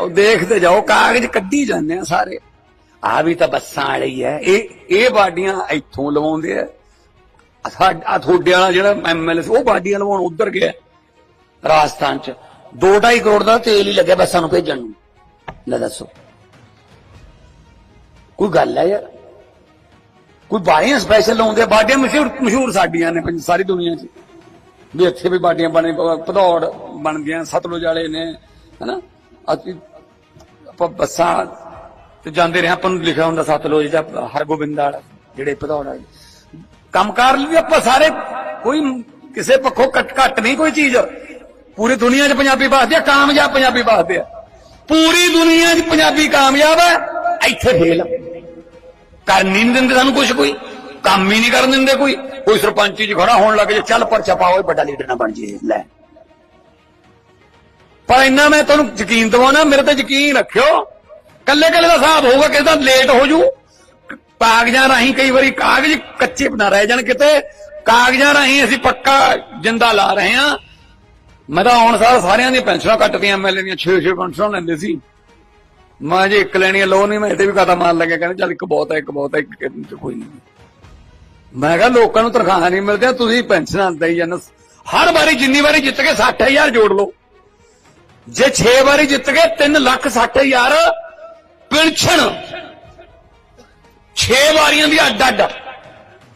ਜਾਓ ਦੇਖਦੇ ਜਾਓ ਕਾਗਜ਼ ਕੱਢੀ ਜਾਂਦੇ ਆ ਸਾਰੇ। ਆ ਵੀ ਤਾਂ ਬੱਸਾਂ ਵਾਲੇ ਹੀ ਐ ਇਹ ਇਹ ਬਾਡੀਆਂ ਇੱਥੋਂ ਲਵਾਉਂਦੇ ਆ। ਆ ਥੋੜੇ ਵਾਲਾ ਜਿਹੜਾ ਐਮਐਲਏ ਉਹ ਬਾਡੀਆਂ ਲਵਾਉਣ ਉਧਰ ਗਿਆ। ਰਾਜਸਥਾਨ ਚ। 2.5 ਕਰੋੜ ਦਾ ਤੇਲ ਹੀ ਲੱਗਿਆ ਬੱਸਾਂ ਨੂੰ ਭੇਜਣ ਨੂੰ। ਲੈ ਦੱਸੋ। ਕੋਈ ਗੱਲ ਹੈ ਯਾਰ? ਕੋਈ ਬਾੜੀਆਂ ਸਪੈਸ਼ਲ ਲਾਉਂਦੇ ਆ, ਬਾਡੀਆਂ ਮਸ਼ਹੂਰ ਮਸ਼ਹੂਰ ਸਾਡੀਆਂ ਨੇ ਸਾਰੀ ਦੁਨੀਆ 'ਚ। ਵੀ ਇੱਥੇ ਵੀ ਬਾਡੀਆਂ ਬਣੇ ਪ- ਬਣ ਬਣਦੀਆਂ ਸਤਲੁਜ ਵਾਲੇ ਨੇ ਹਨਾ? ਅਸੀਂ ਬੱਸਾਂ ਤੇ ਜਾਂਦੇ ਰਹੇ, ਆਪਾਂ ਨੂੰ ਲਿਖਿਆ ਹੁੰਦਾ ਸਤਲੁਜ ਦਾ ਹਰਗੋਬਿੰਦ ਵਾਲਾ, ਜਿਹੜੇ ਭਦੌੜ ਕੰਮਕਾਰ ਲਈ ਆਪਾਂ ਸਾਰੇ, ਕੋਈ ਕਿਸੇ ਪੱਖੋਂ ਘੱਟ ਘੱਟ ਨਹੀਂ ਕੋਈ ਚੀਜ਼। ਪੂਰੀ ਦੁਨੀਆ 'ਚ ਪੰਜਾਬੀ ਵੱਸਦੇ ਆ, ਕਾਮਯਾਬ ਪੰਜਾਬੀ ਵੱਸਦੇ ਆ। ਪੂਰੀ ਦੁਨੀਆ 'ਚ ਪੰਜਾਬੀ ਕਾਮਯਾਬ ਹੈ ਇੱਥੇ ਫੇਲ ਕਰਨ ਹੀ ਨਹੀਂ ਦਿੰਦੇ ਸਾਨੂੰ ਕੁਝ ਕੋਈ, ਕੰਮ ਹੀ ਨਹੀਂ ਕਰਨ ਦਿੰਦੇ ਕੋਈ। ਕੋਈ ਸਰਪੰਚੀ 'ਚ ਖੜਾ ਹੋਣ ਲੱਗ ਜੇ, ਚੱਲ ਪਰਚਾ ਪਾਓ ਵੱਡਾ ਲੀਡਰ ਨਾ ਬਣ ਜੇ, ਲੈ। ਪਰ ਇੰਨਾ ਮੈਂ ਤੁਹਾਨੂੰ ਯਕੀਨ ਦਵਾਉਣਾ, ਮੇਰੇ ਤੇ ਯਕੀਨ ਰੱਖਿਓ। ਕੱਲੇ ਕੱਲੇ ਦਾ ਹਿਸਾਬ ਹੋਊਗਾ ਕਿਸੇ ਦਾ ਲੇਟ ਹੋ ਜੂ। ਕਾਗਜ਼ਾਂ ਰਾਹੀਂ ਕਈ ਵਾਰੀ ਕਾਗਜ਼ ਕੱਚੇ ਬਣਾ ਰਹਿ ਜਾਣ ਕਿਤੇ। ਕਾਗਜ਼ਾਂ ਰਾਹੀਂ ਅਸੀਂ ਪੱਕਾ ਜਿੰਦਾ ਲਾ ਰਹੇ ਹਾਂ। ਮੈਂ ਤਾਂ ਆਉਣ ਸਾਰ ਸਾਰਿਆਂ ਦੀਆਂ ਪੈਨਸ਼ਨਾਂ ਕੱਟਦੀਆਂ ਐਮਐਲਏ ਦੀਆਂ 6-6 ਪੈਨਸ਼ਨਾਂ ਲੈਂਦੇ ਸੀ। ਮੈਂ ਜੇ ਇੱਕ ਲੈਣੀ ਲੋ ਨਹੀਂ ਮੈਂ ਤੇ ਵੀ ਕਾਤਾ ਮਾਰ ਲੱਗਿਆ, ਕਹਿੰਦੇ ਚੱਲ ਇੱਕ ਬਹੁਤ ਹੈ, ਇੱਕ ਬਹੁਤ ਹੈ, ਇੱਕ ਕੋਈ ਨਹੀਂ। ਮੈਂ ਕਿਹਾ ਲੋਕਾਂ ਨੂੰ ਤਨਖਾਹਾਂ ਨਹੀਂ ਮਿਲਦੀਆਂ, ਤੁਸੀਂ ਪੈਨਸ਼ਨਾਂ ਦੇਈ ਜਾਂਦੇ ਹਰ ਵਾਰੀ ਜਿੰਨੀ ਵਾਰੀ ਜਿੱਤ ਕੇ 60000 ਜੋੜ ਲਓ। ਜੇ 6 ਵਾਰੀ ਜਿੱਤ ਗਏ 3 ਲੱਖ 60000 ਪੈਨਸ਼ਨ। 6 ਵਾਰੀਆਂ ਦੀ ਅੱਡ ਅੱਡ।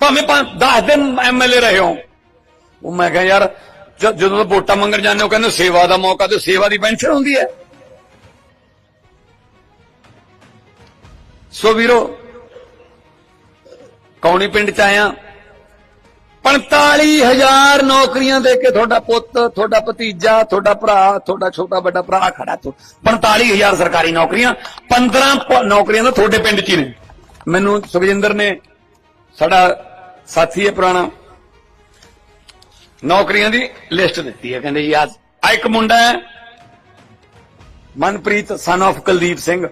ਭਾਵੇਂ 10 ਦਿਨ ਐਮਐਲਏ ਰਹੇ ਹੋ ਉਹ ਮੈਂ ਕਿਹਾ, ਯਾਰ ਜਦੋਂ ਵੋਟਾਂ ਮੰਗਣ ਜਾਂਦੇ ਹੋ, ਕਹਿੰਦੇ ਸੇਵਾ ਦਾ ਮੌਕਾ ਤੇ ਸੇਵਾ ਦੀ ਪੈਨਸ਼ਨ ਹੁੰਦੀ ਹੈ। ਸੋ ਵੀਰੋ, ਕੌਣੀ ਪਿੰਡ ਚ ਆਇਆ। 45000 ਨੌਕਰੀਆਂ ਦੇ ਕੇ ਤੁਹਾਡਾ ਪੁੱਤ, ਤੁਹਾਡਾ ਭਤੀਜਾ, ਤੁਹਾਡਾ ਭਰਾ, ਤੁਹਾਡਾ ਛੋਟਾ ਵੱਡਾ ਭਰਾ ਖੜਾ ਤੋਂ 45000 ਸਰਕਾਰੀ ਨੌਕਰੀਆਂ 15 ਨੌਕਰੀਆਂ ਤਾਂ ਤੁਹਾਡੇ ਪਿੰਡ ਚ ਹੀ ਨੇ। ਮੈਨੂੰ ਸੁਖਜਿੰਦਰ ਨੇ, ਸਾਡਾ ਸਾਥੀ ਹੈ ਪੁਰਾਣਾ, ਨੌਕਰੀਆਂ ਦੀ ਲਿਸਟ ਦਿੱਤੀ ਹੈ। ਕਹਿੰਦੇ ਜੀ ਆ ਇੱਕ ਮੁੰਡਾ ਹੈ, ਮਨਪ੍ਰੀਤ ਸਨ ਆਫ ਕੁਲਦੀਪ ਸਿੰਘ।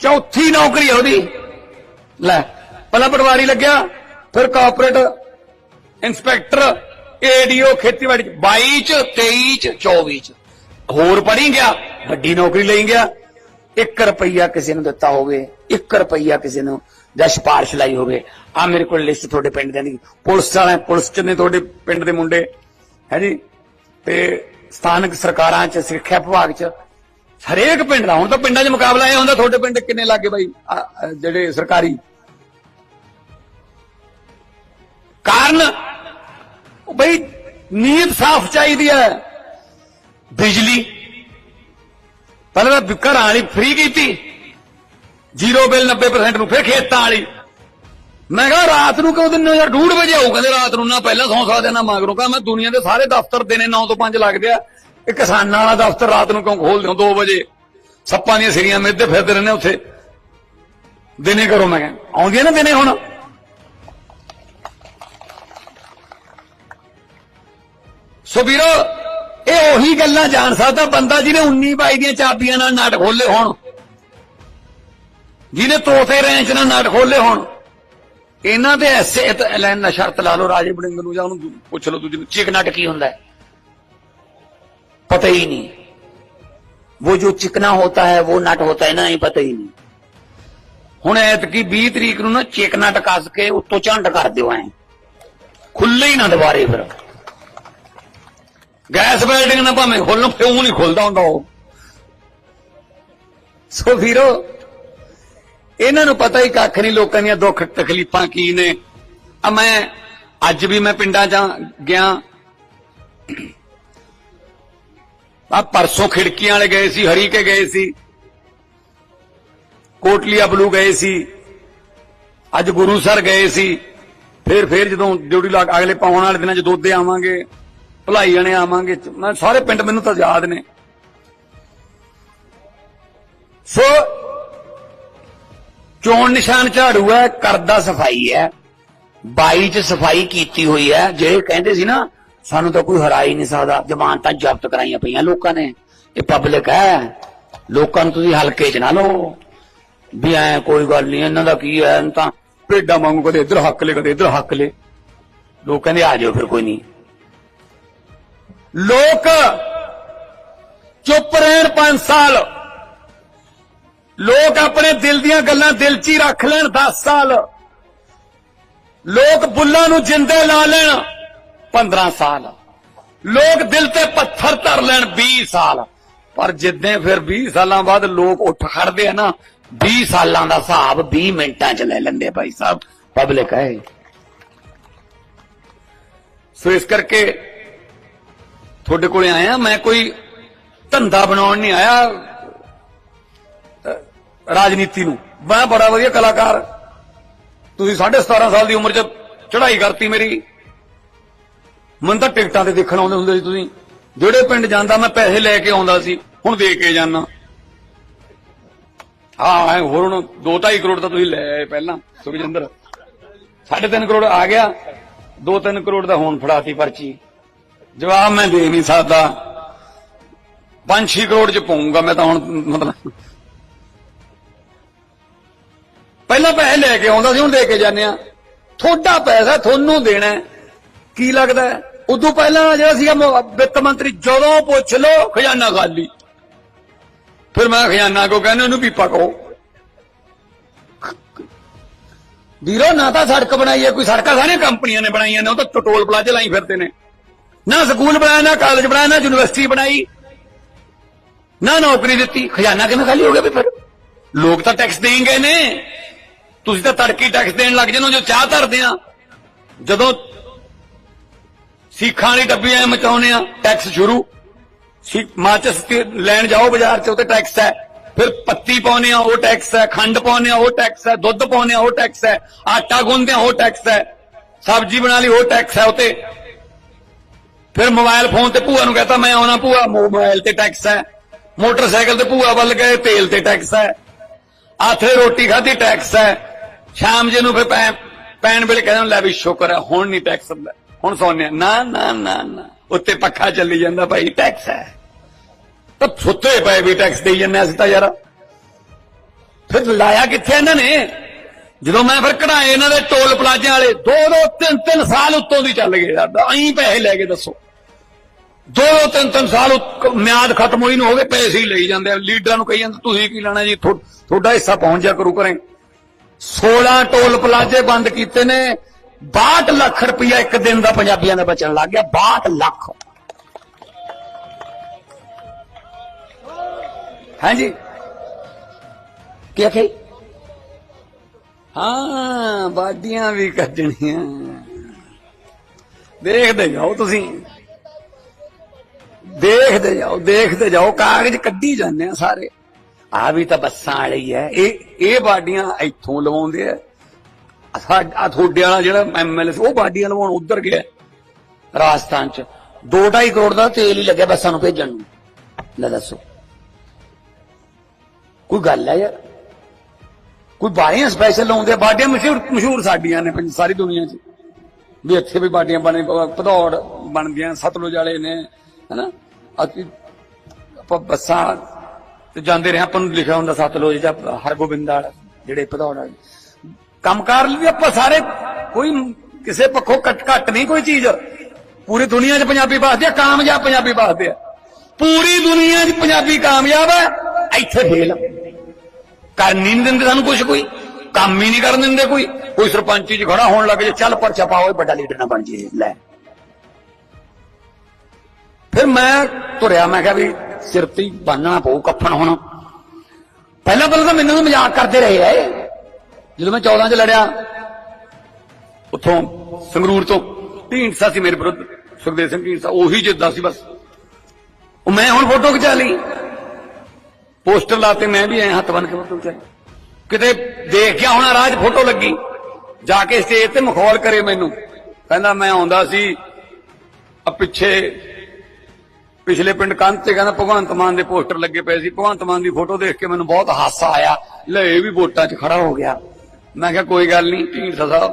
ਚੌਥੀ ਨੌਕਰੀ ਹੈ ਉਹਦੀ। ਲੈ ਪਹਿਲਾਂ ਪਟਵਾਰੀ ਲੱਗਿਆ, ਫਿਰ ਕਾਰਪੋਰੇਟ ਇੰਸਪੈਕਟਰ ਏਡੀਓ ਖੇਤੀਬਾੜੀ 22 ਚ 23 ਚ 24 ਚ। ਹੋਰ ਪੜ੍ਹੀ ਗਿਆ, ਵੱਡੀ ਨੌਕਰੀ ਲਈ ਗਿਆ। 1 ਰੁਪਈਆ ਕਿਸੇ ਨੂੰ ਦਿੱਤਾ ਹੋਵੇ 1 ਰੁਪਈਆ ਕਿਸੇ ਨੂੰ ਜਾਂ ਸਿਫਾਰਿਸ਼ ਲਾਈ ਹੋਵੇ। ਆ ਮੇਰੇ ਕੋਲ ਲਿਸਟ ਤੁਹਾਡੇ ਪਿੰਡ ਦੇ ਦੀ ਪੁਲਿਸ ਵਾਲੇ ਪੁਲਿਸ ਚ ਨੇ ਤੁਹਾਡੇ ਪਿੰਡ ਦੇ ਮੁੰਡੇ। ਹੈ ਜੀ? ਤੇ ਸਥਾਨਕ ਸਰਕਾਰਾਂ ਚ, ਸਿੱਖਿਆ ਵਿਭਾਗ ਚ, ਹਰੇਕ ਪਿੰਡ ਦਾ। ਹੁਣ ਤਾਂ ਪਿੰਡਾਂ 'ਚ ਮੁਕਾਬਲਾ ਇਹ ਹੁੰਦਾ, ਤੁਹਾਡੇ ਪਿੰਡ ਕਿੰਨੇ ਲੱਗੇ ਬਾਈ? ਜਿਹੜੇ ਸਰਕਾਰੀ ਕਾਰਨ? ਬਈ ਨੀਤ ਸਾਫ਼ ਚਾਹੀਦੀ ਹੈ। ਬਿਜਲੀ। ਪਹਿਲਾਂ ਤਾਂ ਘਰਾਂ ਵਾਲੀ ਫ੍ਰੀ ਕੀਤੀ। ਜ਼ੀਰੋ ਬਿੱਲ 90% ਨੂੰ ਫਿਰ ਖੇਤਾਂ ਵਾਲੀ। ਮੈਂ ਕਿਹਾ ਰਾਤ ਨੂੰ ਕਿਉਂ ਦਿਨ ਹੋ ਯਾਰ? 2:30 ਵਜੇ ਆਉ ਕਹਿੰਦੇ ਰਾਤ ਨੂੰ ਨਾ, ਪਹਿਲਾਂ ਸੌਂ ਸਕਦੇ ਨਾ ਮਗਰੋਂ। ਕਹਾ ਮੈਂ ਦੁਨੀਆ ਦੇ ਸਾਰੇ ਦਫ਼ਤਰ ਦਿਨੇ 9 ਤੋਂ 5 ਲੱਗਦੇ ਆ। ਇਹ ਕਿਸਾਨਾਂ ਵਾਲਾ ਦਫ਼ਤਰ ਰਾਤ ਨੂੰ ਕਿਉਂ ਖੋਲਦੇ ਹੋ? 2 ਵਜੇ। ਸੱਪਾਂ ਦੀਆਂ ਸਿਰੀਆਂ ਮਿੱਧੇ ਫਿਰਦੇ ਰਹਿੰਦੇ ਉੱਥੇ। ਦਿਨੇ ਕਰੋ ਮੈਂ ਕਿਹਾ। ਆਉਂਦੀਆਂ ਨਾ ਦਿਨੇ ਹੁਣ? ਸੋ ਵੀਰੋ, ਇਹ ਉਹੀ ਗੱਲਾਂ ਜਾਣ ਸਕਦਾ ਬੰਦਾ ਜਿਹਨੇ 19 ਬਾਈ ਦੀਆਂ ਚਾਬੀਆਂ ਨਾਲ ਨਾਟ ਖੋਲੇ ਹੋਣ। ਜਿਹਨੇ ਤੋਤੇ ਰੈਂਚ ਨਾਲ ਨਾਟ ਖੋਲੇ ਹੋਣ। ਇਹਨਾਂ ਦੇ ਐਸੇ ਐਲਾਨ ਨਾ ਸ਼ਰਤ ਲਾ ਲੋ ਰਾਜੇ ਬੜਿੰਗ ਨੂੰ ਜਾਂ ਉਹਨੂੰ ਪੁੱਛ ਲਓ ਦੂਜੇ ਨੂੰ ਚਿਕ ਨਾਟ ਕੀ ਹੁੰਦਾ ਹੈ? ਪਤਾ ਹੀ ਨਹੀਂ। ਉਹ ਜੋ ਚਿਕਨਾ ਹੁੰਦਾ ਹੈ, ਉਹ ਨਾਟ ਹੁੰਦਾ ਹੈ ਨਾ ਹੀ ਪਤਾ ਹੀ ਨਹੀਂ। ਹੁਣ ਐਤਕੀ 20 ਤਰੀਕ ਨੂੰ ਨਾ ਚਿਕਨਾ ਟਕਾ ਕੇ ਉੱਤੋਂ ਝੰਡ ਕਰ ਦਿਓ ਐ। ਖੁੱਲੇ ਹੀ ਨਾ ਦੁਬਾਰੇ ਫਿਰ। ਗੈਸ ਬਿਲਡਿੰਗ ਨਾ ਭਾਵੇਂ ਖੋਲਣ ਕਿਉਂ ਨਹੀਂ ਖੁੱਲਦਾ ਹੁੰਦਾ ਉਹ? ਸੋ ਵੀਰੋ, ਇਹਨਾਂ ਨੂੰ ਪਤਾ ਹੀ ਕੱਖ ਨਹੀਂ ਲੋਕਾਂ ਦੀਆਂ ਦੁੱਖ ਤਕਲੀਫਾਂ ਕੀ ਨੇ। ਆ ਮੈਂ ਅੱਜ ਵੀ ਮੈਂ ਪਿੰਡਾਂ 'ਚ ਗਿਆ। ਆ ਪਰਸੋਂ ਖਿੜਕੀਆਂ ਵਾਲੇ ਗਏ ਸੀ, ਹਰੀ ਕੇ ਗਏ ਸੀ। ਕੋਟਲੀਆ ਬਲੂ ਗਏ ਸੀ। ਅੱਜ ਗੁਰੂਸਰ ਗਏ ਸੀ। ਫਿਰ ਫਿਰ ਜਦੋਂ ਡਿਊਟੀ ਲਾ ਅਗਲੇ ਪਾਉਣ ਵਾਲੇ ਦਿਨਾਂ 'ਚ ਦੋਦੇ ਆਵਾਂਗੇ। ਭਲਾਈ ਜਣੇ ਆਵਾਂਗੇ। ਮੈਂ ਸਾਰੇ ਪਿੰਡ ਮੈਨੂੰ ਤਾਂ ਯਾਦ ਨੇ। ਸੋ, ਚੋਣ ਨਿਸ਼ਾਨ ਝਾੜੂ ਹੈ, ਕਰਦਾ ਸਫ਼ਾਈ ਹੈ। 22 ਚ ਸਫ਼ਾਈ ਕੀਤੀ ਹੋਈ ਹੈ। ਜਿਹੜੇ ਕਹਿੰਦੇ ਸੀ ਨਾ, ਸਾਨੂੰ ਤਾਂ ਕੋਈ ਹਰਾ ਹੀ ਨਹੀਂ ਸਕਦਾ। ਜ਼ਮਾਨਤਾਂ ਜ਼ਬਤ ਕਰਾਈਆਂ ਪਈਆਂ ਲੋਕਾਂ ਨੇ। ਇਹ ਪਬਲਿਕ ਹੈ। ਲੋਕਾਂ ਨੂੰ ਤੁਸੀਂ ਹਲਕੇ 'ਚ ਨਾ ਲਓ। ਵੀ ਐ ਕੋਈ ਗੱਲ ਨਹੀਂ, ਇਹਨਾਂ ਦਾ ਕੀ ਹੈ? ਤਾਂ ਭੇਡਾਂ ਵਾਂਗੂ ਕਦੇ ਇੱਧਰ ਹੱਕ ਲੈ ਕਦੇ ਇੱਧਰ ਹੱਕ ਲੈ ਲੋਕ ਕਹਿੰਦੇ ਆ ਜਾਓ ਫਿਰ ਕੋਈ ਨਹੀਂ। ਲੋਕ ਚੁੱਪ ਰਹਿਣ 5 ਸਾਲ। ਲੋਕ ਆਪਣੇ ਦਿਲ ਦੀਆਂ ਗੱਲਾਂ ਦਿਲ 'ਚ ਹੀ ਰੱਖ ਲੈਣ 10 ਸਾਲ। ਲੋਕ ਬੁੱਲਾਂ ਨੂੰ ਜਿੰਦੇ ਲਾ ਲੈਣ 15 ਸਾਲ। ਲੋਕ ਦਿਲ ਤੇ ਪੱਥਰ ਧਰ ਲੈਣ 20 ਸਾਲ। ਪਰ ਜਿੱਦਾਂ ਫਿਰ 20 ਸਾਲਾਂ ਬਾਅਦ ਲੋਕ ਉੱਠ ਖੜਦੇ ਆ ਨਾ 20 ਸਾਲਾਂ ਦਾ ਹਿਸਾਬ 20 ਮਿੰਟਾਂ 'ਚ ਲੈ ਲੈਂਦੇ ਭਾਈ ਸਾਹਿਬ। ਪਬਲਿਕ, ਹੈ। ਸੋ ਇਸ ਕਰਕੇ ਤੁਹਾਡੇ ਕੋਲੇ ਆਇਆ, ਮੈਂ ਕੋਈ ਧੰਦਾ ਬਣਾਉਣ ਨਹੀਂ ਆਇਆ ਰਾਜਨੀਤੀ ਨੂੰ। ਮੈਂ ਬੜਾ ਵਧੀਆ ਕਲਾਕਾਰ। ਤੁਸੀਂ 17.5 ਸਾਲ ਦੀ ਉਮਰ 'ਚ ਚੜ੍ਹਾਈ ਕਰਤੀ ਮੇਰੀ। ਮੈਨੂੰ ਤਾਂ ਟਿਕਟਾਂ ਤੇ ਦੇਖਣ ਆਉਂਦੇ ਹੁੰਦੇ ਸੀ ਤੁਸੀਂ। ਜਿਹੜੇ ਪਿੰਡ ਜਾਂਦਾ, ਮੈਂ ਪੈਸੇ ਲੈ ਕੇ ਆਉਂਦਾ ਸੀ। ਹੁਣ ਦੇ ਕੇ ਜਾਣਾ ਹਾਂ, ਐਂ ਹੋਰ ਹੁਣ 2.5 ਕਰੋੜ ਤਾਂ ਤੁਸੀਂ ਲੈ ਆਏ ਪਹਿਲਾਂ, ਸੁਖਜਿੰਦਰ। 3.5 ਕਰੋੜ ਆ ਗਿਆ। 2-3 ਕਰੋੜ ਦਾ ਹੁਣ ਫੜਾਤੀ ਪਰਚੀ। ਜਵਾਬ ਮੈਂ ਦੇ ਨਹੀਂ ਸਕਦਾ। 5-6 ਕਰੋੜ ਚ ਪਾਉਂਗਾ ਮੈਂ ਤਾਂ ਹੁਣ, ਮਤਲਬ। ਪਹਿਲਾਂ ਪੈਸੇ ਲੈ ਕੇ ਆਉਂਦਾ ਸੀ, ਹੁਣ ਦੇ ਕੇ ਜਾਂਦੇ ਆ ਤੁਹਾਡਾ ਪੈਸਾ ਤੁਹਾਨੂੰ ਦੇਣਾ ਕੀ ਲੱਗਦਾ ਉਦੋਂ ਪਹਿਲਾਂ ਜਿਹੜਾ ਸੀਗਾ ਵਿੱਤ ਮੰਤਰੀ, ਜਦੋਂ ਪੁੱਛ ਲਓ, ਖਜ਼ਾਨਾ ਖਾਲੀ। ਫਿਰ ਮੈਂ ਖਜ਼ਾਨਾ ਕੋ ਕਹਿੰਦਾ, ਇਹਨੂੰ ਪੀਪਾ ਕਹੋ। ਵੀਰੋ, ਨਾ ਤਾਂ ਸੜਕ ਬਣਾਈ ਹੈ, ਕੋਈ ਸੜਕਾਂ ਸਾਰੀਆਂ ਕੰਪਨੀਆਂ ਨੇ ਬਣਾਈਆਂ ਨੇ, ਉਹ ਤਾਂ ਟੋਲ ਪਲਾਜ਼ੇ ਲਾਈ ਫਿਰਦੇ ਨੇ। ਨਾ ਸਕੂਲ ਬਣਾਇਆ, ਨਾ ਕਾਲਜ ਬਣਾਇਆ, ਨਾ ਯੂਨੀਵਰਸਿਟੀ ਬਣਾਈ। ਨਾ ਨੌਕਰੀ ਦਿੱਤੀ। ਖਜ਼ਾਨਾ ਕਿਵੇਂ ਖਾਲੀ ਹੋ ਗਿਆ ਵੀ ਫਿਰ? ਲੋਕ ਤਾਂ ਟੈਕਸ ਦੇਣਗੇ ਨੇ। ਤੁਸੀਂ ਤਾਂ ਤੜਕੀ ਟੈਕਸ ਦੇਣ ਲੱਗ ਜਾਂਦੇ ਜੋ ਚਾਹ ਧਰਦੇ ਆ। ਜਦੋਂ ਸਿੱਖਾਂ ਵਾਲੀ ਡੱਬੀ ਐ ਮਚਾਉਨੇ ਆ ਟੈਕਸ ਸ਼ੁਰੂ। ਸੀ ਮਾਚਸ ਲੈਣ ਜਾਓ ਬਾਜ਼ਾਰ 'ਚ ਉੱਤੇ ਟੈਕਸ ਹੈ। ਫਿਰ ਪੱਤੀ ਪਾਉਨੇ ਆ, ਉਹ ਟੈਕਸ ਹੈ। ਖੰਡ ਪਾਉਨੇ ਆ, ਉਹ ਟੈਕਸ ਹੈ। ਦੁੱਧ ਪਾਉਨੇ ਆ, ਉਹ ਟੈਕਸ ਹੈ। ਆਟਾ ਗੁੰਨਦੇ ਆ, ਉਹ ਟੈਕਸ ਹੈ। ਸਬਜ਼ੀ ਬਣਾ ਲਈ, ਉਹ ਟੈਕਸ ਹੈ। ਉਤੇ ਫਿਰ ਮੋਬਾਈਲ ਫੋਨ ਤੇ ਭੂਆ ਨੂੰ ਕਹਤਾ, ਮੈਂ ਆਉਣਾ ਭੂਆ, ਮੋਬਾਈਲ ਤੇ ਟੈਕਸ ਹੈ। ਮੋਟਰਸਾਈਕਲ ਤੇ ਭੂਆ ਵੱਲ ਗਏ, ਤੇਲ ਤੇ ਟੈਕਸ ਹੈ। ਆਥੇ ਰੋਟੀ ਖਾਧੀ, ਟੈਕਸ ਹੈ। ਸ਼ਾਮ ਜੇ ਨੂੰ ਫਿਰ ਪੈਣ ਵੇਲੇ ਕਹਿੰਦਾ ਲੈ ਵੀ ਸ਼ੁਕਰ ਹੈ, ਹੁਣ ਨਹੀਂ ਟੈਕਸ ਹੁੰਦਾ। ਹੁਣ ਸੌਂਨੇ ਨਾ ਨਾ ਨਾ ਨਾ। ਉੱਤੇ ਪੱਖਾ ਚੱਲੀ ਜਾਂਦਾ ਭਾਈ, ਟੈਕਸ ਹੈ। ਤਾਂ ਸੁੱਤੇ ਪਏ ਵੀ ਟੈਕਸ ਦੇਈ ਜੰਨੇ ਅਸੀਂ ਤਾਂ ਯਾਰ। ਫਿਰ ਲਾਇਆ ਕਿੱਥੇ ਇਹਨਾਂ ਨੇ? ਜਦੋਂ ਮੈਂ ਫਿਰ ਕਢਾਏ ਇਹਨਾਂ ਦੇ ਟੋਲ ਪਲਾਜ਼ਿਆਂ ਵਾਲੇ, ਦੋ ਦੋ, ਤਿੰਨ ਤਿੰਨ ਸਾਲ ਉੱਤੋਂ ਦੀ ਚੱਲ ਗਏ। ਯਾਰ ਐਂ ਪੈਸੇ ਲੈ ਕੇ ਦੱਸੋ। ਦੋ ਦੋ ਤਿੰਨ ਤਿੰਨ ਸਾਲ ਮਿਆਦ ਖਤਮ ਹੋਈ ਨੂੰ ਹੋ ਗਏ, ਪੈਸੇ ਹੀ ਲਈ ਜਾਂਦੇ ਆ। ਲੀਡਰਾਂ ਨੂੰ ਕਹੀ ਜਾਂਦੇ, ਤੁਸੀਂ ਕੀ ਲੈਣਾ ਜੀ? ਤੁਹਾਡਾ ਹਿੱਸਾ ਪਹੁੰਚ ਜਾ ਕਰੂ ਕਰੇ 16 ਟੋਲ ਪਲਾਜ਼ੇ ਬੰਦ ਕੀਤੇ ਨੇ। 62 ਲੱਖ ਰੁਪਇਆ ਇੱਕ ਦਿਨ ਦਾ ਪੰਜਾਬੀਆਂ ਦਾ ਬਚਣ ਲੱਗ ਗਿਆ 62 ਲੱਖ। ਹਾਂਜੀ। ਕੀ ਆਖੇ ਹਾਂ ਬਾਡੀਆਂ ਵੀ ਕੱਢਣੀਆਂ। ਦੇਖਦੇ ਜਾਓ ਤੁਸੀਂ। ਦੇਖਦੇ ਜਾਓ ਦੇਖਦੇ ਜਾਓ, ਕਾਗਜ਼ ਕੱਢੀ ਜਾਂਦੇ ਆ ਸਾਰੇ। ਆ ਵੀ ਤਾਂ ਬੱਸਾਂ ਵਾਲੇ ਹੀ। ਐ ਇਹ ਇਹ ਬਾਡੀਆਂ ਇੱਥੋਂ ਲਵਾਉਂਦੇ ਆ। ਆ ਤੁਹਾਡੇ ਵਾਲਾ ਜਿਹੜਾ ਐਮਐਲਏ ਉਹ ਬਾਡੀਆਂ ਲਵਾਉਣ ਉਧਰ ਗਿਆ। ਰਾਜਸਥਾਨ ਚ। 2.5 ਕਰੋੜ ਦਾ ਤੇਲ ਹੀ ਲੱਗਿਆ ਬੱਸਾਂ ਨੂੰ ਭੇਜਣ ਨੂੰ। ਲੈ ਦੱਸੋ। ਕੋਈ ਗੱਲ ਹੈ ਯਾਰ? ਕੋਈ ਬਾਡੀਆਂ ਸਪੈਸ਼ਲ ਲਾਉਂਦੇ ਆ? ਮਸ਼ਹੂਰ ਮਸ਼ਹੂਰ ਸਾਡੀਆਂ ਨੇ ਸਾਰੀ ਦੁਨੀਆ 'ਚ। ਵੀ ਇੱਥੇ ਵੀ ਬਾਡੀਆਂ ਬਣੇ, ਭਦੌੜ ਬਣ ਗਈਆਂ, ਸਤਲੁਜ ਵਾਲੇ ਨੇ, ਹਨਾ? ਅਸੀਂ ਆਪਾਂ ਬੱਸਾਂ ਤੇ ਜਾਂਦੇ ਰਹੇ ਆਪਾਂ ਨੂੰ ਲਿਖਿਆ ਹੁੰਦਾ ਸਤਲੁਜ ਜਾਂ ਹਰਗੋਬਿੰਦ ਵਾਲਾ, ਜਿਹੜੇ ਭਦੌੜ ਵਾਲੇ। ਕੰਮਕਾਰ ਲਈ ਆਪਾਂ ਸਾਰੇ, ਕੋਈ ਕਿਸੇ ਪੱਖੋਂ ਘੱਟ ਘੱਟ ਨਹੀਂ ਕੋਈ ਚੀਜ਼। ਪੂਰੀ ਦੁਨੀਆ 'ਚ ਪੰਜਾਬੀ ਵੱਸਦੇ ਆ, ਕਾਮਯਾਬ ਪੰਜਾਬੀ ਵੱਸਦੇ ਆ। ਪੂਰੀ ਦੁਨੀਆ 'ਚ ਪੰਜਾਬੀ ਕਾਮਯਾਬ ਹੈ ਇੱਥੇ ਫੇਲ ਕਰਨ ਹੀ ਨਹੀਂ ਦਿੰਦੇ ਸਾਨੂੰ ਕੁਝ ਕੋਈ, ਕੰਮ ਹੀ ਨਹੀਂ ਕਰਨ ਦਿੰਦੇ ਕੋਈ। ਕੋਈ ਸਰਪੰਚੀ 'ਚ ਖੜਾ ਹੋਣ ਲੱਗ ਜੇ, ਚੱਲ ਪਰਚਾ ਪਾਓ ਵੱਡਾ ਲੀਡਰ ਨਾ ਬਣ ਜੇ, ਲੈ। ਫਿਰ ਮੈਂ ਤੁਰਿਆ, ਮੈਂ ਕਿਹਾ ਵੀ ਸਿਰ ਤੇ ਬੰਨਣਾ ਪਊ ਕੱਫਣ ਹੁਣ। ਪਹਿਲਾਂ ਪਹਿਲਾਂ ਤਾਂ ਮੈਨੂੰ ਮਜ਼ਾਕ ਕਰਦੇ ਰਹੇ ਐ ਜਦੋਂ ਮੈਂ 14 ਚ ਲੜਿਆ, ਉੱਥੋਂ ਸੰਗਰੂਰ ਤੋਂ ਢੀਂਡਸਾ ਸੀ ਮੇਰੇ ਵਿਰੁੱਧ, ਸੁਖਦੇਵ ਸਿੰਘ ਢੀਂਡਸਾ ਉਹੀ ਜਿੱਦਾਂ ਸੀ ਬਸ। ਉਹ ਮੈਂ ਹੁਣ ਫੋਟੋ ਖਿਚਾ ਲਈ। ਪੋਸਟਰ ਲਾਤੇ ਮੈਂ ਵੀ ਐ ਹੱਥ ਬੰਨ ਕੇ ਫੋਟੋ ਖਿਚਾਈ। ਕਿਤੇ ਦੇਖ ਗਿਆ ਹੋਣਾ ਰਾਜ ਫੋਟੋ ਲੱਗੀ। ਜਾ ਕੇ ਸਟੇਜ ਤੇ ਮਖੌਲ ਕਰੇ ਮੈਨੂੰ। ਕਹਿੰਦਾ ਮੈਂ ਆਉਂਦਾ ਸੀ ਆ ਪਿੱਛੇ ਪਿਛਲੇ ਪਿੰਡ ਕੰਧ ਤੇ ਕਹਿੰਦਾ ਭਗਵੰਤ ਮਾਨ ਦੇ ਪੋਸਟਰ ਲੱਗੇ ਪਏ ਸੀ। ਭਗਵੰਤ ਮਾਨ ਦੀ ਫੋਟੋ ਦੇਖ ਕੇ ਮੈਨੂੰ ਬਹੁਤ ਹਾਸਾ ਆਇਆ। ਲੈ, ਇਹ ਵੀ ਵੋਟਾਂ 'ਚ ਖੜਾ ਹੋ ਗਿਆ। ਮੈਂ ਕਿਹਾ, ਕੋਈ ਗੱਲ ਨਹੀਂ, ਢੀਂਡਸਾ ਸਾਹਿਬ।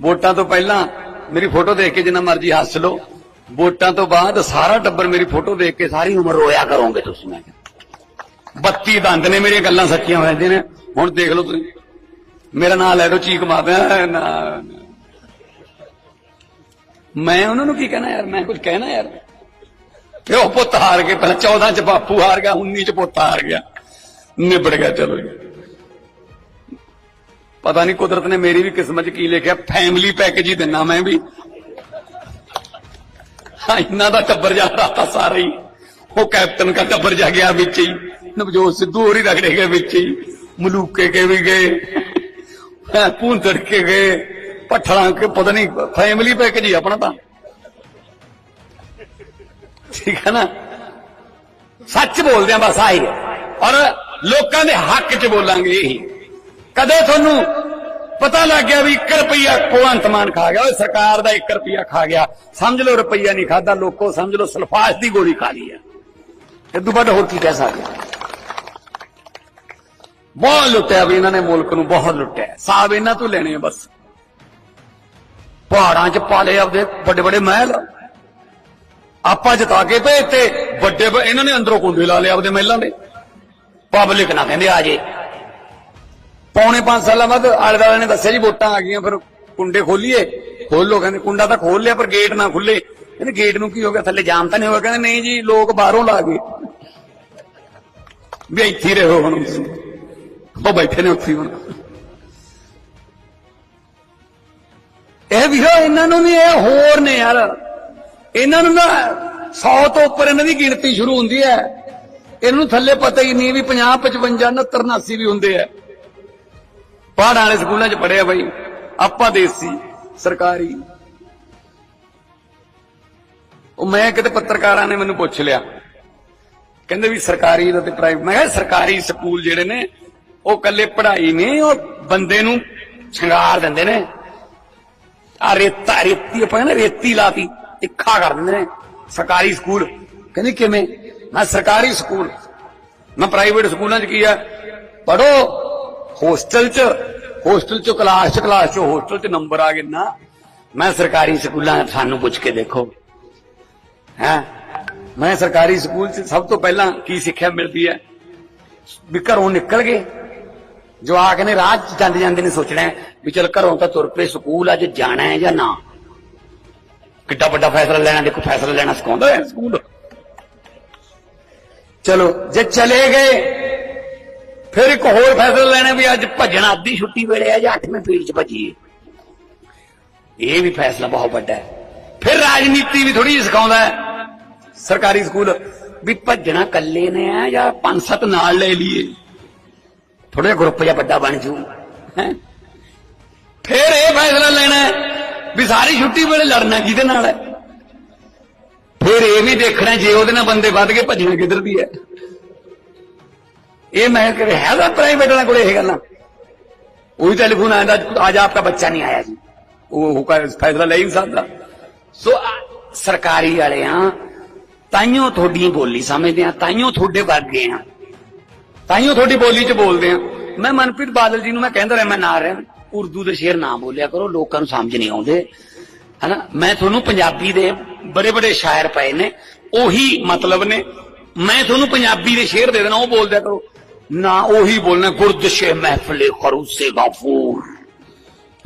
ਵੋਟਾਂ ਤੋਂ ਪਹਿਲਾਂ ਮੇਰੀ ਫੋਟੋ ਦੇਖ ਕੇ ਜਿੰਨਾ ਮਰਜ਼ੀ ਹੱਸ ਲਓ। ਵੋਟਾਂ ਤੋਂ ਬਾਅਦ ਸਾਰਾ ਟੱਬਰ ਮੇਰੀ ਫੋਟੋ ਦੇਖ ਕੇ ਸਾਰੀ ਉਮਰ ਰੋਇਆ ਕਰੋਗੇ ਤੁਸੀਂ, ਮੈਂ ਕਿਹਾ। 32 ਦੰਦ ਨੇ ਮੇਰੀਆਂ ਗੱਲਾਂ ਸੱਚੀਆਂ ਹੋ ਜਾਂਦੀਆਂ ਨੇ। ਹੁਣ ਦੇਖ ਲਓ ਤੁਸੀਂ। ਮੇਰਾ ਨਾਮ ਲੈ ਲਓ, ਚੀਕ ਮਾਰਦੇ। ਨਾ। ਮੈਂ ਉਹਨਾਂ ਨੂੰ ਕੀ ਕਹਿਣਾ ਯਾਰ? ਮੈਂ ਕੁਝ ਕਹਿਣਾ ਯਾਰ? ਪਿਓ ਪੁੱਤ ਹਾਰ ਗਏ ਪਹਿਲਾਂ 14 ਚ ਬਾਪੂ ਹਾਰ ਗਿਆ 19 ਚ ਪੁੱਤ ਹਾਰ ਗਿਆ। ਨਿਬੜ ਗਿਆ ਚਲੋ ਪਤਾ ਨਹੀਂ ਕੁਦਰਤ ਨੇ ਮੇਰੀ ਵੀ ਕਿਸਮਤ 'ਚ ਕੀ ਲਿਖਿਆ ਫੈਮਿਲੀ ਪੈਕੇਜ ਹੀ ਦਿੰਨਾ ਮੈਂ ਵੀ। ਇਹਨਾਂ ਦਾ ਟੱਬਰ ਜਾ ਰਹਾ ਸਾਰਾ ਹੀ। ਉਹ ਕੈਪਟਨ ਦਾ ਟੱਬਰ ਜਾ ਗਿਆ ਵਿੱਚ ਹੀ। ਨਵਜੋਤ ਸਿੱਧੂ ਹੋਰੀ ਰਗੜੇ ਗਏ ਵਿੱਚ ਹੀ। ਮਲੂਕੇ ਕੇ ਵੀ ਗਏ। ਹੈਂ, ਭੂੰਦੜ ਕੇ ਗਏ। ਪਠਲਾਂ ਕੇ ਪਤਾ ਨਹੀਂ ਫੈਮਿਲੀ ਪੈਕੇਜ ਹੀ ਆਪਣਾ ਤਾਂ। ਠੀਕ ਹੈ ਨਾ? ਸੱਚ ਬੋਲਦੇ ਆ ਬਸ ਆਹੀ ਔਰ ਲੋਕਾਂ ਦੇ ਹੱਕ 'ਚ ਬੋਲਾਂਗੇ ਇਹੀ। ਕਦੇ ਤੁਹਾਨੂੰ ਪਤਾ ਲੱਗ ਗਿਆ ਵੀ 1 ਰੁਪਿਆ ਭਗਵੰਤ ਮਾਨ ਖਾ ਗਿਆ ਉਹ ਸਰਕਾਰ ਦਾ 1 ਰੁਪਿਆ ਖਾ ਗਿਆ। ਸਮਝ ਲਓ ਰੁਪਈਆ ਨਹੀਂ ਖਾਦਾ ਲੋਕੋ ਸਮਝ ਲਓ ਸਲਫਾਸ ਦੀ ਗੋਲੀ ਖਾ ਲਈ ਹੈ। ਇਦੋਂ ਵੱਧ ਹੋਰ ਕੀ ਕਹਿ ਸਕਦੇ ਬਹੁਤ ਲੁੱਟਿਆ ਵੀ ਇਹਨਾਂ ਨੇ ਮੁਲਕ ਨੂੰ, ਬਹੁਤ ਲੁੱਟਿਆ। ਸਾਬ ਇਹਨਾਂ ਤੋਂ ਲੈਣੇ ਆ ਬਸ। ਪਹਾੜਾਂ 'ਚ ਪਾਲੇ ਆਪਦੇ ਵੱਡੇ ਵੱਡੇ ਮਹਿਲ। ਆਪਾਂ ਜਿਤਾ ਕੇ ਭੇਜਤੇ ਵੱਡੇ ਇਹਨਾਂ ਨੇ ਅੰਦਰੋਂ ਕੁੰਡੇ ਲਾ ਲਿਆ ਆਪਦੇ ਮਹਿਲਾਂ ਦੇ। ਪਬਲਿਕ ਨਾ ਕਹਿੰਦੇ ਆ ਜੇ। ਪੌਣੇ 5 ਸਾਲਾਂ ਬਾਅਦ ਆਲੇ ਦੁਆਲੇ ਨੇ ਦੱਸਿਆ ਜੀ ਵੋਟਾਂ ਆ ਗਈਆਂ, ਫਿਰ ਕੁੰਡੇ ਖੋਲੀਏ। ਖੋਲੋ, ਕਹਿੰਦੇ ਕੁੰਡਾ ਤਾਂ ਖੋਲ ਲਿਆ, ਪਰ ਗੇਟ ਨਾ ਖੁੱਲੇ ਕਹਿੰਦੇ ਗੇਟ ਨੂੰ ਕੀ ਹੋ ਗਿਆ? ਥੱਲੇ ਜਾਮ ਤਾਂ ਨਹੀਂ ਹੋਇਆ? ਕਹਿੰਦੇ ਨਹੀਂ ਜੀ, ਲੋਕ ਬਾਹਰੋਂ ਲਾ ਗਏ। ਵੀ ਇੱਥੇ ਹੀ ਰਹੋ ਹੁਣ। ਉਹ ਬੈਠੇ ਨੇ ਉੱਥੇ ਹੀ ਹੁਣ। ਇਹ ਵੀ ਇਹਨਾਂ ਨੂੰ ਵੀ ਇਹ ਹੋਰ ਨੇ ਯਾਰ। ਇਹਨਾਂ ਨੂੰ ਨਾ 100 ਤੋਂ ਉੱਪਰ ਇਹਨਾਂ ਦੀ ਗਿਣਤੀ ਸ਼ੁਰੂ ਹੁੰਦੀ ਹੈ। ਇਹਨਾਂ ਨੂੰ ਥੱਲੇ ਪਤਾ ਹੀ ਨਹੀਂ ਵੀ 50 55 69 79 ਵੀ ਹੁੰਦੇ ਆ। ਪਹਾੜਾਂ ਵਾਲੇ ਸਕੂਲਾਂ 'ਚ ਪੜਿਆ ਬਾਈ, ਆਪਾਂ ਦੇਸੀ, ਸਰਕਾਰੀ। ਉਹ ਮੈਂ ਕਿਤੇ ਪੱਤਰਕਾਰਾਂ ਨੇ ਮੈਨੂੰ ਪੁੱਛ ਲਿਆ। ਕਹਿੰਦੇ ਵੀ ਸਰਕਾਰੀ ਦਾ ਤੇ ਪ੍ਰਾਈਵੇਟ, ਮੈਂ ਕਿਹਾ ਸਰਕਾਰੀ ਸਕੂਲ ਜਿਹੜੇ ਨੇ, ਉਹ ਕੱਲੇ ਪੜ੍ਹਾਈ ਨਹੀਂ, ਉਹ ਬੰਦੇ ਨੂੰ ਸ਼ਿੰਗਾਰ ਦਿੰਦੇ ਨੇ। ਆ ਰੇਤਾ, ਰੇਤੀ ਆਪਾਂ ਨਾ ਰੇਤੀ ਲਾਤੀ, ਤਿੱਖਾ ਕਰ ਦਿੰਦੇ ਨੇ। ਸਰਕਾਰੀ ਸਕੂਲ, ਕਹਿੰਦੇ ਕਿਵੇਂ? ਮੈਂ ਸਰਕਾਰੀ ਸਕੂਲ। ਮੈਂ ਪ੍ਰਾਈਵੇਟ ਸਕੂਲਾਂ 'ਚ ਕੀ ਆ? ਪੜੋ ਹੋਸਟਲ 'ਚ ਹੋਸਟਲ 'ਚ ਕਲਾਸ 'ਚ ਕਲਾਸ 'ਚ ਹੋਸਟਲ 'ਚ ਨੰਬਰ ਆ ਗਏ ਨਾ। ਮੈਂ ਸਰਕਾਰੀ ਸਕੂਲਾਂ ਸਾਨੂੰ ਪੁੱਛ ਕੇ ਦੇਖੋ। ਹੈ? ਮੈਂ ਸਰਕਾਰੀ ਸਕੂਲ 'ਚ ਸਭ ਤੋਂ ਪਹਿਲਾਂ ਕੀ ਸਿੱਖਿਆ ਮਿਲਦੀ ਹੈ? ਵੀ ਘਰੋਂ ਨਿਕਲ ਗਏ। ਜਵਾਕ ਨੇ ਰਾਹ 'ਚ ਜਾਂਦੇ ਜਾਂਦੇ ਨੇ ਸੋਚਣਾ ਵੀ ਚਲ ਘਰੋਂ ਤਾਂ ਤੁਰ ਪਏ ਸਕੂਲ ਅੱਜ ਜਾਣਾ ਹੈ ਜਾਂ ਨਾ? ਕਿੱਡਾ ਵੱਡਾ ਫੈਸਲਾ ਲੈਣਾ ਦੇਖੋ ਫੈਸਲਾ ਲੈਣਾ ਸਿਖਾਉਂਦਾ ਹੈ ਸਕੂਲ। ਚਲੋ ਜੇ ਚਲੇ ਗਏ ਫਿਰ ਇੱਕ ਹੋਰ ਫੈਸਲਾ ਲੈਣਾ ਵੀ ਅੱਜ ਭੱਜਣਾ ਅੱਧੀ ਛੁੱਟੀ ਵੇਲੇ ਆ ਜਾਂ 8ਵੇਂ ਪੀੜ 'ਚ ਭੱਜੀਏ। ਇਹ ਵੀ ਫੈਸਲਾ ਬਹੁਤ ਵੱਡਾ ਹੈ। ਫਿਰ ਰਾਜਨੀਤੀ ਵੀ ਥੋੜੀ ਸਿਖਾਉਂਦਾ ਹੈ। ਸਰਕਾਰੀ ਸਕੂਲ ਵੀ ਭੱਜਣਾ ਕੱਲੇ ਨੇ ਆ ਜਾਂ ਪੰਜ ਸੱਤ ਨਾਲ ਲੈ ਲਈਏ। ਥੋੜਾ ਜਿਹਾ ਗਰੁੱਪ ਜਿਹਾ ਵੱਡਾ ਬਣ ਜੂ। ਹੈਂ? ਫਿਰ ਇਹ ਫੈਸਲਾ ਲੈਣਾ ਵੀ ਸਾਰੀ ਛੁੱਟੀ ਵੇਲੇ ਲੜਨਾ ਕਿਹਦੇ ਨਾਲ ਹੈ? ਫਿਰ ਇਹ ਵੀ ਦੇਖਣਾ ਜੇ ਉਹਦੇ ਨਾਲ ਬੰਦੇ ਵੱਧ ਕੇ ਭੱਜਣਾ ਕਿੱਧਰ ਦੀ ਹੈ। ਇਹ ਮੈਂ ਕਿ ਹੈਗਾ ਪ੍ਰਾਈਵੇਟ ਵਾਲਾ ਕੋਲੇ ਇਹ ਗੱਲਾਂ। ਉਹੀ ਟੈਲੀਫੋਨ ਆਇਆ ਅੱਜ ਆਪਕਾ ਬੱਚਾ ਨਹੀਂ ਆਇਆ ਜੀ। ਉਹ ਹੁਕਾ ਫੈਸਲਾ ਲੈ ਨਹੀਂ ਸਕਦਾ। ਸੋ, ਆ- ਸਰਕਾਰੀ ਵਾਲਿਆਂ, ਤਾਈਓ ਤੁਹਾਡੀ ਬੋਲੀ ਸਮਝਦੇ ਆ, ਤਾਈਓ ਤੁਹਾਡੇ ਵਰਗੇ ਆ। ਤਾਈਓ ਤੁਹਾਡੀ ਬੋਲੀ 'ਚ ਬੋਲਦੇ ਆ। ਮੈਂ ਮਨਪ੍ਰੀਤ ਬਾਦਲ ਜੀ ਨੂੰ ਮੈਂ ਕਹਿੰਦਾ ਰਿਹਾ, ਮੈਂ ਨਾ ਰਿਹਾ ਉਰਦੂ ਦੇ ਸ਼ੇਰ ਨਾ ਬੋਲਿਆ ਕਰੋ, ਲੋਕਾਂ ਨੂੰ ਸਮਝ ਨਹੀਂ ਆਉਂਦੇ। ਹਨਾ? ਮੈਂ ਤੁਹਾਨੂੰ ਪੰਜਾਬੀ ਦੇ ਬੜੇ ਬੜੇ ਸ਼ਾਇਰ ਪਏ ਨੇ, ਉਹੀ ਮਤਲਬ ਨੇ। ਮੈਂ ਤੁਹਾਨੂੰ ਪੰਜਾਬੀ ਦੇ ਸ਼ੇਰ ਦੇ ਦੇਣਾ, ਉਹ ਬੋਲ ਕਰੋ। ਨਾ ਉਹੀ ਬੋਲਣਾ ਗੁਰਦਸ਼ੇ ਮਹਿਫਲੇ ਖਰੂਸੇ ਗਫੂਰ।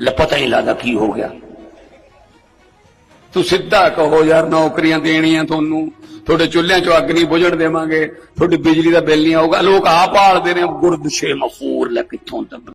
ਲੈ ਪਤਾ ਹੀ ਲੱਗਦਾ ਕੀ ਹੋ ਗਿਆ। ਤੂੰ ਸਿੱਧਾ ਕਹੋ ਯਾਰ, ਨੌਕਰੀਆਂ ਦੇਣੀਆਂ ਤੁਹਾਨੂੰ। ਤੁਹਾਡੇ ਚੁੱਲ੍ਹਿਆਂ 'ਚੋਂ ਅੱਗ ਨਹੀਂ ਬੁਝਣ ਦੇਵਾਂਗੇ, ਤੁਹਾਡੀ ਬਿਜਲੀ ਦਾ ਬਿੱਲ ਨਹੀਂ ਆਊਗਾ। ਲੋਕ ਆਪ ਭਾਲਦੇ ਨੇ ਗੁਰਦਸ਼ੇ ਮਫੂਰ ਲੈ ਕਿੱਥੋਂ ਤੱਕ